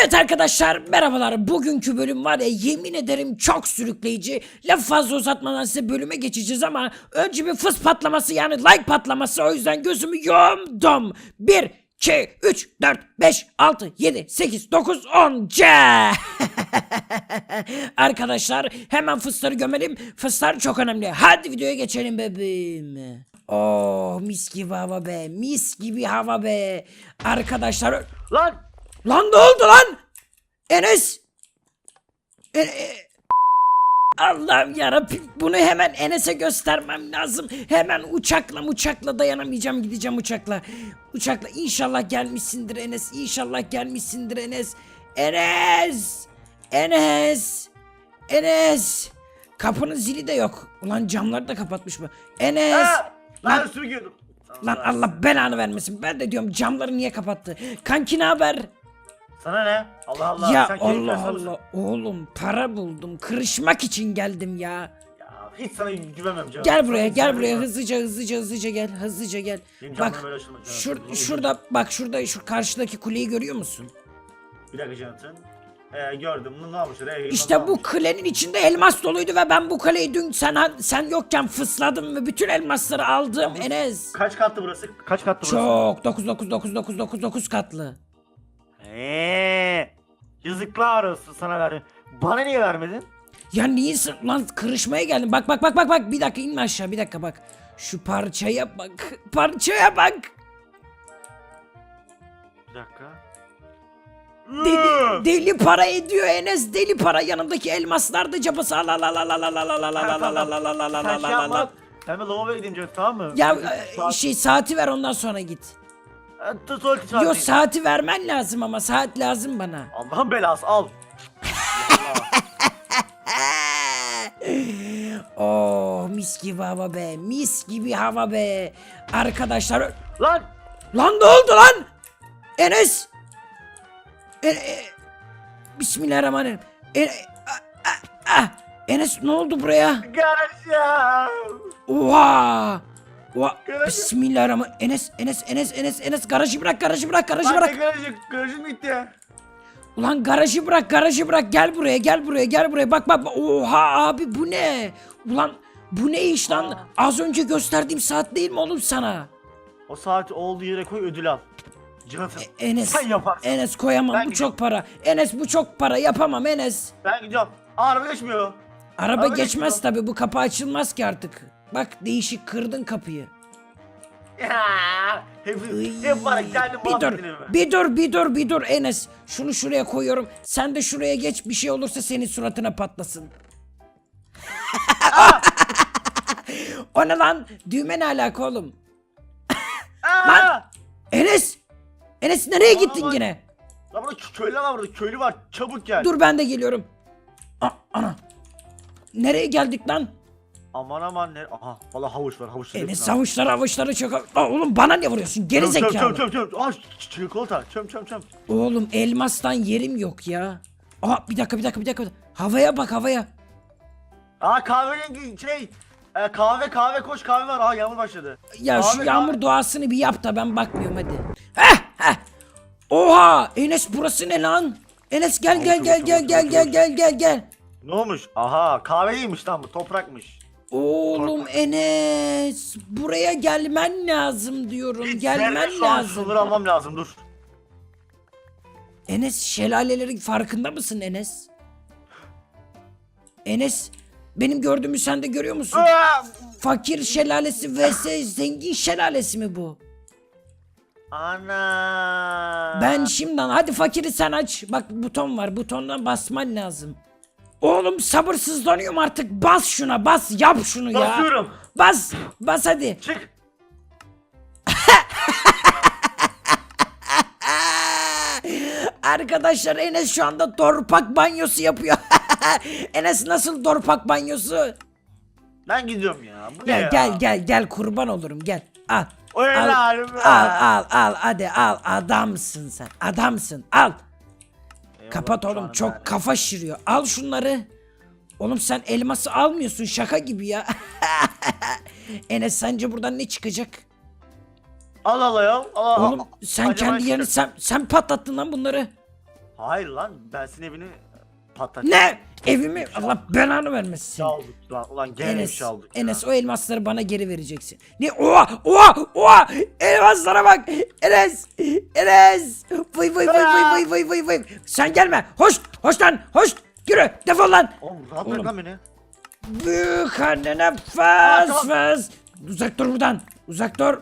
Evet arkadaşlar merhabalar. Bugünkü bölüm var ya yemin ederim çok sürükleyici. Laf fazla uzatmadan size bölüme geçeceğiz ama önce bir fıs patlaması yani like patlaması o yüzden gözümü yumdum. 1, 2, 3, 4, 5, 6, 7, 8, 9, 10. C. Arkadaşlar hemen fısları gömelim. Fıslar çok önemli. Hadi videoya geçelim bebeğim. Oh mis gibi hava be. Mis gibi hava be. Arkadaşlar Lan! Lan ne oldu lan? Enes! E- e- Allah'ım yarabbim bunu hemen Enes'e göstermem lazım. Hemen uçakla uçakla dayanamayacağım gideceğim uçakla. Uçakla inşallah gelmişsindir Enes. İnşallah gelmişsindir Enes. Enes! Enes! Enes! Kapının zili de yok. Ulan camları da kapatmış bu. Enes! Aa! Lan- Lan üstüme girdim. Lan Allah belanı vermesin. Ben de diyorum camları niye kapattı? Kanki ne haber? Sana ne? Allah Allah. Ya sen keyif Allah misin? Allah oğlum para buldum kırışmak için geldim ya. Ya hiç sana güvenmem canım. Gel buraya gel buraya hızlıca hızlıca hızlıca gel hızlıca gel. Benim Bak camlarım böyle açılmaz canım. şur, Bunu şurada bak şurada şu karşıdaki kuleyi görüyor musun? Bir dakika Jonathan. Ee, gördüm. Ne, ne yapmış oraya? İşte bu kalenin içinde elmas doluydu ve ben bu kaleyi dün sen sen yokken fısladım ve bütün elmasları aldım Enes. Kaç katlı burası? Kaç katlı burası? Çok 9 9 9 9 9 9 katlı. Eee. Yazıklar olsun sana verdim. Bana niye vermedin? Ya niyesin lan kırışmaya geldim. Bak bak bak bak bak bir dakika inme aşağı bir dakika bak. Şu parçaya bak. Parçaya bak. Bir dakika. Deli, deli para ediyor Enes deli para yanındaki elmaslar da cabası al al al al al al al al al al al al al al al al al al şey al. Ben bir lavaboya gideyim Jonathan tamam mı? Ya e, şey saati ver ondan sonra git. E, tuvalete çağır Yo saati vermen lazım ama saat lazım bana. Allah'ın belası al. Oh mis gibi hava be mis gibi hava be. Arkadaşlar Lan! Lan ne oldu lan? Enes. E, e, Bismillahirrahmanirrahim. E, a- a- a- Enes ne oldu buraya? Garajım! Oha. Oha. Garajı- Bismillahirrahmanirrahim. Enes, Enes, Enes, Enes, Enes garajı bırak, garajı bırak, garajı Lan ne bırak. garajı? Garajım bitti. Ulan garajı bırak, garajı bırak. Gel buraya, gel buraya, gel buraya. Bak bak. bak. Oha abi bu ne? Ulan bu ne iş lan? Aa. Az önce gösterdiğim saat değil mi oğlum sana? O saati olduğu yere koy ödül al. Jonathan. Enes. Sen yaparsın. Enes koyamam Ben bu gidiyorum. çok para. Enes bu çok para yapamam Enes. Ben gidiyorum. Aa, araba geçmiyor. Araba Araba geçmez geçmiyor. tabi bu kapı açılmaz ki artık. Bak değişik kırdın kapıyı. Ya, hep, ya, kendim Bir dur, bir dur, bir dur, bir dur Enes. Şunu şuraya koyuyorum. Sen de şuraya geç bir şey olursa senin suratına patlasın. o ne lan? Düğme ne alaka oğlum? Aa! Lan! Enes! Enes nereye Aa, gittin bak. yine? Lan burada köylü var burada köylü var çabuk gel. Dur ben de geliyorum. A- ana. Nereye geldik lan? Aman aman ne? Aha valla havuç var havuç. Enes avuçları avuçları çok... Aa, oğlum bana ne vuruyorsun? Geri Çöm çöm zekalı. çöm çöm çöm. Aa çikolata çöm çöm çöm. Oğlum elmastan yerim yok ya. Aa bir dakika bir dakika bir dakika. Havaya bak havaya. Aa kahverengi şey. E, kahve kahve koş kahve var. Aa yağmur başladı. Ya şu Kahve, yağmur kahve. doğasını bir yap da ben bakmıyorum hadi. Heh heh. Oha Enes burası ne lan? Enes gel gel gel gel gel gel gel gel gel. Ne olmuş? Aha kahveliymiş lan bu toprakmış. Oğlum Enes buraya gelmen lazım diyorum. Hiç gelmen zerre şu an lazım. Şunları almam lazım dur. Enes şelalelerin farkında mısın Enes? Enes benim gördüğümü sen de görüyor musun? Aa! Fakir şelalesi vs zengin şelalesi mi bu? Ana. Ben şimdiden hadi fakiri sen aç. Bak buton var butondan basman lazım. Oğlum sabırsızlanıyorum artık bas şuna bas yap şunu ya. Basıyorum. Bas bas hadi. Çık. Arkadaşlar Enes şu anda torpak banyosu yapıyor. Enes nasıl torpak banyosu? Ben gidiyorum ya. Bu ne Gel ya? gel gel gel kurban olurum gel. Al. O Al, be. al al al hadi al adamsın sen adamsın al. Kapat oğlum çok ben- kafa şişiriyor. Al şunları. Oğlum sen elması almıyorsun şaka gibi ya. Enes sence buradan ne çıkacak? Al al ya. Al al. Oğlum sen Acaba kendi yerini sen, sen patlattın lan bunları. Hayır lan ben senin evini patlatacağım. Ne? Evimi Allah belanı vermesin. Çaldık lan. Ulan gene Enes, çaldık ya. Enes o elmasları bana geri vereceksin. Ne? Oha! Oha! Oha! Elmaslara bak! Enes! Enes! Vay vay vay vay vay vay vay vay. Sen gelme. Hoş! Hoş lan! Hoş! Yürü! Defol lan! Oğlum rahat bırak Oğlum. lan beni. Büyük annene faz faz. Uzak dur buradan. Uzak dur.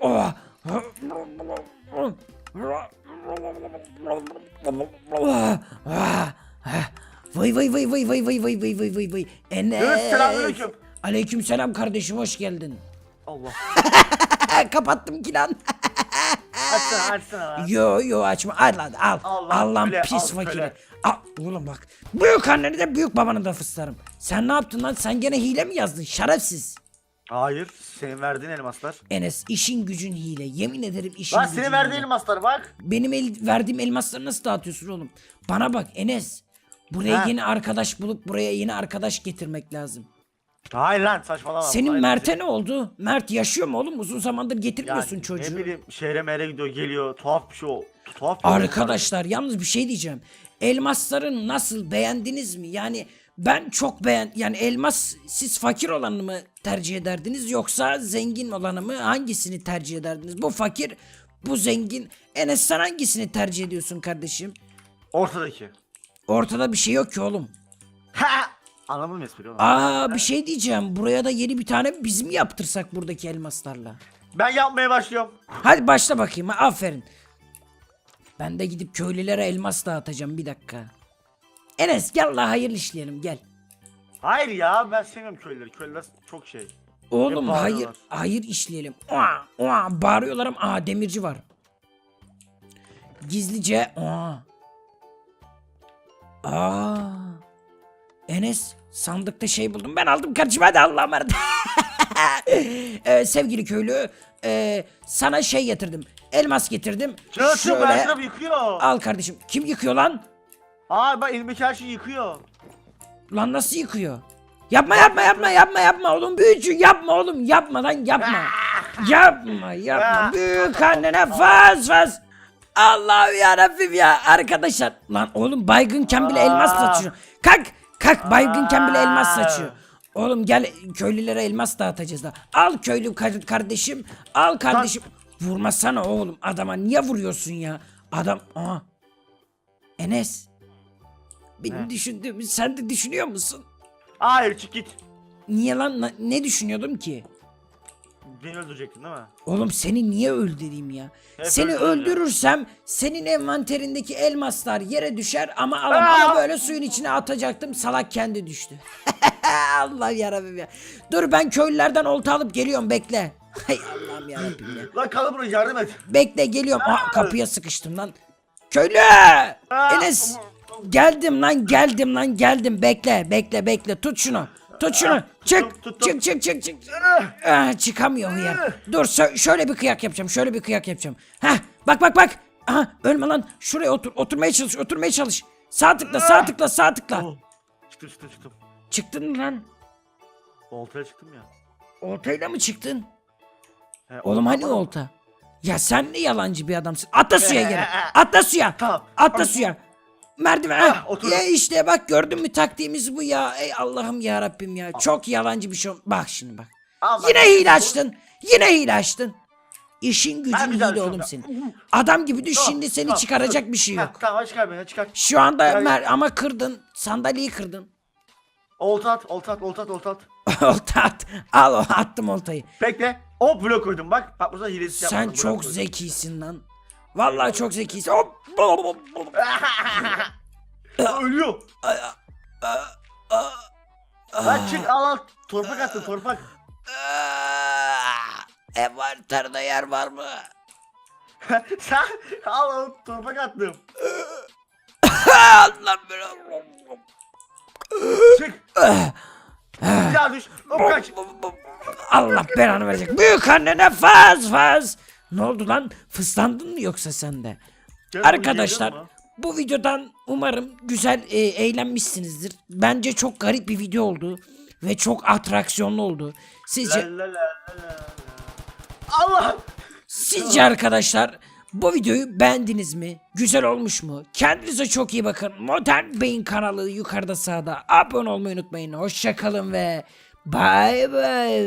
Oha! Vay vay vay vay vay vay vay vay vay vay vay. Enes. Evet, selamünaleyküm. Aleyküm selam kardeşim hoş geldin. Allah. Kapattım ki lan. Açsana açsana lan. yo yo açma al lan al. Allah al lan köle, pis al fakiri. köle. Al, oğlum bak. Büyük anneni de büyük babanı da fıslarım. Sen ne yaptın lan? Sen gene hile mi yazdın? Şerefsiz. Hayır. Senin verdiğin elmaslar. Enes işin gücün hile. Yemin ederim işin Lan gücün senin verdiğin hile. elmaslar bak. Benim el, verdiğim elmasları nasıl dağıtıyorsun oğlum? Bana bak Enes. Buraya Ha. yeni arkadaş bulup buraya yeni arkadaş getirmek lazım. Hayır lan saçmalama. Senin Hayır, Mert'e ne oldu? Mert yaşıyor mu oğlum? Uzun zamandır getirmiyorsun yani, çocuğu. Ne bileyim şehre mere gidiyor geliyor. Tuhaf bir şey o. Tuhaf bir şey. Arkadaşlar yalnız bir şey diyeceğim. Elmasların nasıl beğendiniz mi? Yani ben çok beğen yani elmas siz fakir olanı mı tercih ederdiniz yoksa zengin olanı mı hangisini tercih ederdiniz? Bu fakir, bu zengin. Enes sen hangisini tercih ediyorsun kardeşim? Ortadaki. Ortada bir şey yok ki oğlum. Ha! Anladın mı espri oğlum? Aa bir şey diyeceğim. Buraya da yeni bir tane biz mi yaptırsak buradaki elmaslarla? Ben yapmaya başlıyorum. Hadi başla bakayım. ha, Aferin. Ben de gidip köylülere elmas dağıtacağım bir dakika. Enes gel la hayırlı işleyelim gel. Hayır ya ben sevmiyorum köylüleri. Köylüler çok şey. Oğlum Hep hayır bağırıyorlar. hayır işleyelim. Oha, oha, bağırıyorlar ama aa demirci var. Gizlice oha. Aa. Enes sandıkta şey buldum. Ben aldım kardeşim hadi Allah'a emanet. Ee, sevgili köylü ee, sana şey getirdim. Elmas getirdim. Canım Şöyle tarafı yıkıyor. al kardeşim. Kim yıkıyor lan? Aa bak elimdeki her şeyi yıkıyor. Lan nasıl yıkıyor? Yapma yapma yapma yapma yapma oğlum büyücü yapma oğlum yapma lan yapma. yapma yapma büyük annene faz faz. Allah'ım yarabbim ya arkadaşlar. Lan oğlum baygınken bile elmas saçıyor. Kalk kalk baygınken bile elmas saçıyor. Oğlum gel köylülere elmas dağıtacağız da. Al köylü kar- kardeşim. Al kardeşim. Vurmasana oğlum adama niye vuruyorsun ya? Adam aha. Enes. Benim düşündüğümü sen de düşünüyor musun? Hayır çık git. Niye lan? Na- Ne düşünüyordum ki? Beni öldürecektin değil mi? Oğlum seni niye öldüreyim ya? Hep seni öldüreceğim. öldürürsem senin envanterindeki elmaslar yere düşer ama alam onu böyle suyun içine atacaktım salak kendi düştü. Allah yarabbim ya. Dur ben köylülerden olta alıp geliyorum bekle. Hay Allah'ım yarabbim ya. Lan kalın buraya yardım et. Bekle geliyorum. Aa, kapıya sıkıştım lan. Köylü! Enes! Geldim lan geldim lan geldim. Bekle bekle bekle. Tut şunu. Tut şunu. Çık. tuttum, tuttum. Çık çık çık çık. Ah, çıkamıyor hıyar. Dur şö- şöyle bir kıyak yapacağım. Şöyle bir kıyak yapacağım. Heh bak bak bak. Aha ölme lan. Şuraya otur. Oturmaya çalış. Oturmaya çalış. Sağ tıkla sağ tıkla sağ tıkla. Oh, Çıktım çıktım çıktım. Çıktın mı lan? Oltaya çıktım ya. Oltayla mı çıktın? He, Oğlum hani olta? Ya sen ne yalancı bir adamsın. Atla suya geri. Atla suya. Tamam. Atla suya. Merdiven. Ah, Ah, otur. ya işte bak gördün mü taktiğimiz bu ya. Ey Allah'ım ya Rabbim ya. Çok yalancı bir şey. Bak şimdi bak. Ama- Yine hile açtın. Yine hile açtın. İşin gücün bir daha hile oğlum senin. Adam gibi düş Tamam, şimdi seni tamam, çıkaracak dur. bir şey Heh, yok. Tamam çıkar beni çıkar. Şu anda Yani- Mer ama kırdın. Sandalyeyi kırdın. Olta at olta at olta at olta at. Olta at. Al o attım oltayı. Bekle. Hop blok koydum bak. Bak burada hilesi Sen yapmadım. blok çok koydum. zekisin lan. Vallahi çok zekisin. Hop. Ölüyor. Lan çık al al. Torpak attın torpak. Envanterde yer var mı? Sen al al torpak attım. Allah belanı. Çık. Daha düş. Hop kaç. Allah belanı verecek. Büyük annene faz faz. Ne oldu lan? Fıslandın mı yoksa sen de? Gel Arkadaşlar bu videodan umarım güzel e, eğlenmişsinizdir. Bence çok garip bir video oldu ve çok atraksiyonlu oldu. Sizce La la la la la. Allah. sizce arkadaşlar Bu videoyu beğendiniz mi? Güzel olmuş mu? Kendinize çok iyi bakın. Modern Beyin kanalı yukarıda sağda. Abone olmayı unutmayın. Hoşçakalın ve bay bay.